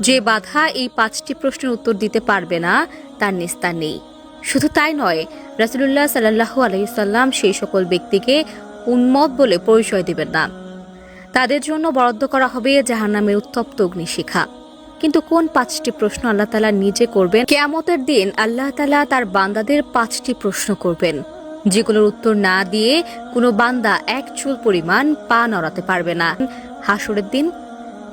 যে বাধা এই পাঁচটি প্রশ্নের উত্তর দিতে পারবে না, তার নিস্তার নেই। শুধু তাই নয়, রাসুলুল্লাহ সাল্লাহু আলহিসাল্লাম সেই সকল ব্যক্তিকে উন্মত বলে পরিচয় দিবেন না। তাদের জন্য বরাদ্দ করা হবে জাহান্নামের উত্তপ্ত অগ্নিশিখা। কিন্তু কোন পাঁচটি প্রশ্ন আল্লাহ তালা নিজে করবেন? কেয়ামতের দিন আল্লাহ তালা তার বান্দাদের পাঁচটি প্রশ্ন করবেন। যেগুলোর উত্তর না দিয়ে কোনো বান্দা এক চুল পরিমাণ পা নড়াতে পারবে না। হাসরের দিন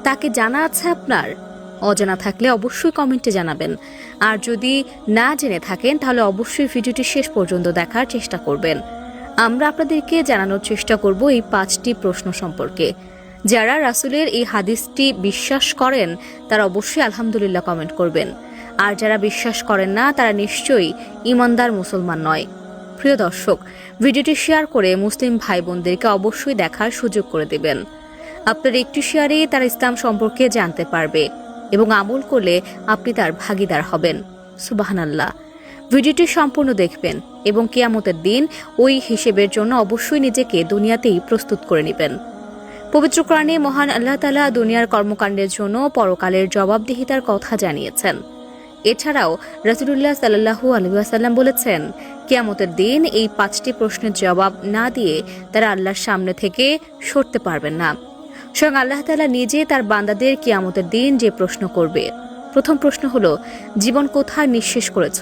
তাকে জানা আছে আপনার? অজানা থাকলে অবশ্যই কমেন্টে জানাবেন। আর যদি না জেনে থাকেন, তাহলে অবশ্যই ভিডিওটি শেষ পর্যন্ত দেখার চেষ্টা করবেন। আমরা আপনাদেরকে জানানোর চেষ্টা করব এই পাঁচটি প্রশ্ন সম্পর্কে। যারা রাসুলের এই হাদিসটি বিশ্বাস করেন, তারা অবশ্যই আলহামদুলিল্লাহ কমেন্ট করবেন। আর যারা বিশ্বাস করেন না, তারা নিশ্চয়ই ইমানদার মুসলমান নয়। প্রিয় দর্শক, ভিডিওটি শেয়ার করে মুসলিম ভাই বোনদেরকে অবশ্যই দেখার সুযোগ করে দেবেন। আপনার একটি শেয়ারে তারা ইসলাম সম্পর্কে জানতে পারবে। এবং আমল করলে আপনি তার ভাগিদার হবেন। সুবাহানাল্লাহ। ভিডিওটি সম্পূর্ণ দেখবেন এবং কেয়ামতের দিন ওই হিসেবের জন্য অবশ্যই নিজেকে দুনিয়াতেই প্রস্তুত করে নেবেন। পবিত্র কোরআনে মহান আল্লাহ তালা দুনিয়ার কর্মকাণ্ডের জন্য পরকালের জবাবদিহিতার কথা জানিয়েছেন। এছাড়াও রাসুলুল্লাহ সাল্লাহু আলহাসাল্লাম বলেছেন, কিয়ামতের দিন এই পাঁচটি প্রশ্নের জবাব না দিয়ে তারা আল্লাহর সামনে থেকে সরতে পারবেন না। স্বয়ং আল্লাহ তালা নিজে তার বান্দাদের কিয়ামতের দিন যে প্রশ্ন করবে। প্রথম প্রশ্ন হলো, জীবন কোথায় নিঃশেষ করেছ?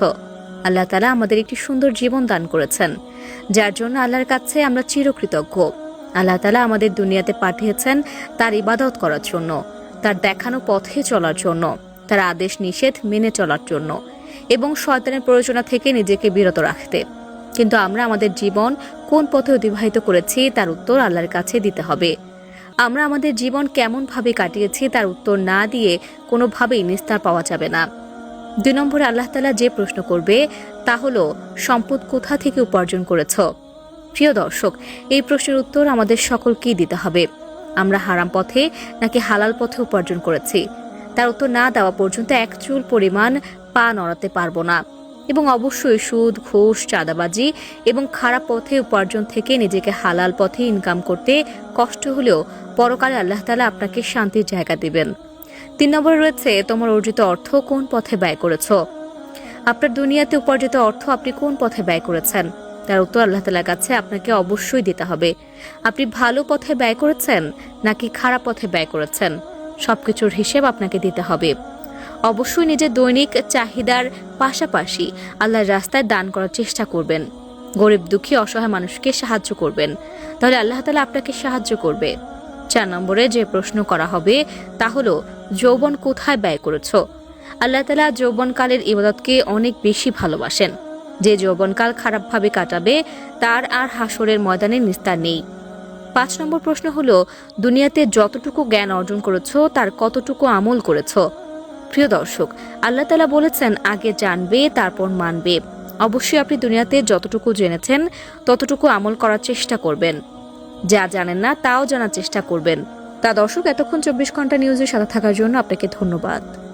আল্লাহ তালা আমাদের একটি সুন্দর জীবন দান করেছেন, যার জন্য আল্লাহর কাছে আমরা চিরকৃতজ্ঞ। আল্লাহ তালা আমাদের দুনিয়াতে পাঠিয়েছেন তার ইবাদত করার জন্য, তার দেখানো পথে চলার জন্য, তার আদেশ নিষেধ মেনে চলার জন্য এবং শয়তানের প্রয়োজনা থেকে নিজেকে বিরত রাখতে। কিন্তু আমরা আমাদের জীবন কোন পথে অতিবাহিত করেছি তার উত্তর আল্লাহর কাছে দিতে হবে। আমরা আমাদের জীবন কেমনভাবে কাটিয়েছি তার উত্তর না দিয়ে কোনোভাবেই নিস্তার পাওয়া যাবে না। দুই নম্বরে আল্লাহ তালা যে প্রশ্ন করবে, তা হলো, সম্পদ কোথা থেকে উপার্জন করেছ? প্রিয় দর্শক, এই প্রশ্নের উত্তর আমাদের সকলকেই দিতে হবে। আমরা হারাম পথে নাকি হালাল পথে উপার্জন করেছি? তার উত্তর না দেওয়া পর্যন্ত এক চুল পরিমাণ পা নড়াতে পারব না। এবং অবশ্যই সুদ, ঘুষ, চাঁদাবাজি এবং খারাপ পথে উপার্জন থেকে নিজেকে হালাল পথে ইনকাম করতে কষ্ট হলেও পরকালে আল্লাহ তালা আপনাকে শান্তির জায়গা দিবেন। তিন নম্বরে রয়েছে, তোমার অর্জিত অর্থ কোন পথে ব্যয় করেছ? আপনার দুনিয়াতে উপার্জিত অর্থ আপনি কোন পথে ব্যয় করেছেন? তার উত্তর আল্লাহ তালার কাছে আপনাকে অবশ্যই দিতে হবে। আপনি ভালো পথে ব্যয় করেছেন নাকি খারাপ পথে ব্যয় করেছেন? সবকিছুর হিসেব আপনাকে দিতে হবে। অবশ্যই নিজের দৈনিক চাহিদার পাশাপাশি আল্লাহর রাস্তায় দান করার চেষ্টা করবেন। গরিব, দুঃখী, অসহায় মানুষকে সাহায্য করবেন। তাহলে আল্লাহ তালা আপনাকে সাহায্য করবে। চার নম্বরে যে প্রশ্ন করা হবে, তা হলো, যৌবন কোথায় ব্যয় করেছ? আল্লাহ তালা যৌবনকালের ইবাদতকে অনেক বেশি ভালোবাসেন। যে যৌবনকাল খারাপভাবে কাটাবে, তার আর হাসরের ময়দানে নিস্তার নেই। পাঁচ নম্বর প্রশ্ন হলো, দুনিয়াতে যতটুকু জ্ঞান অর্জন করেছ, তার কতটুকু আমল করেছ? প্রিয় দর্শক, আল্লাহ তালা বলেছেন, আগে জানবে, তারপর মানবে। অবশ্যই আপনি দুনিয়াতে যতটুকু জেনেছেন, ততটুকু আমল করার চেষ্টা করবেন। যা জানেন না, তাও জানার চেষ্টা করবেন। তা দর্শক, এতক্ষণ চব্বিশ ঘণ্টা নিউজের সাথে থাকার জন্য আপনাকে ধন্যবাদ।